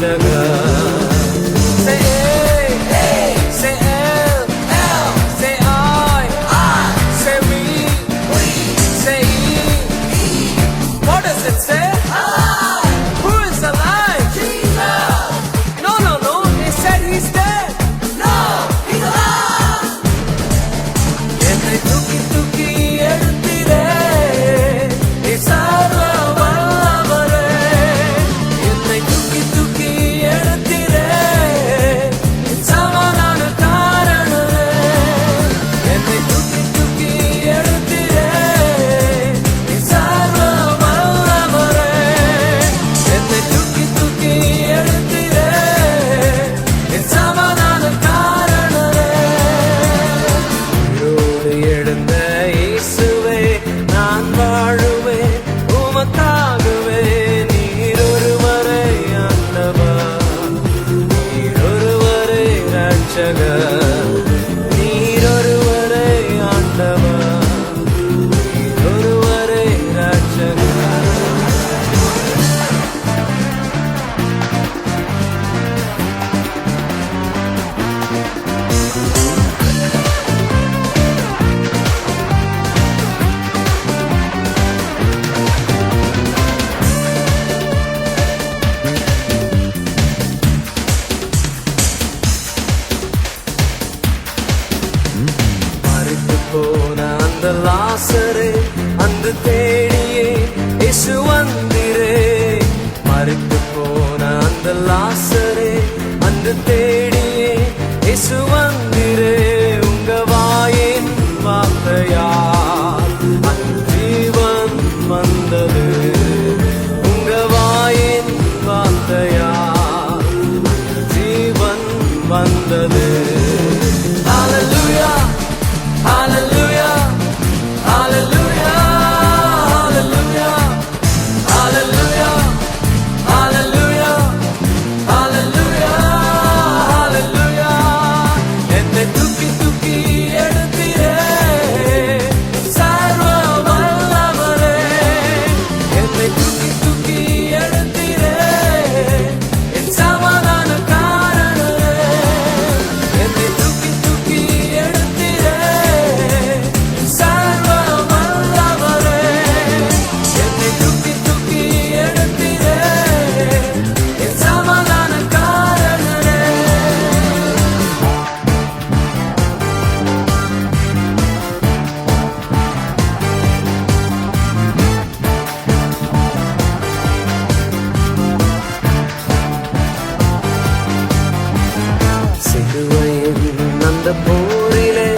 这个 அந்த லாசரே அன்று தேடியே இசு வந்திரே. மறித்து போன அந்த லாசரே அன்று தேடியே இசு வந்திரே. உங்க வாயின் வார்த்தையா ஜீவன் வந்தது. அந்த போரிலே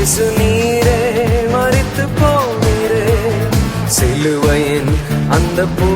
இசு நீரே மறித்து போனீரே. சிலுவையின் அந்த போ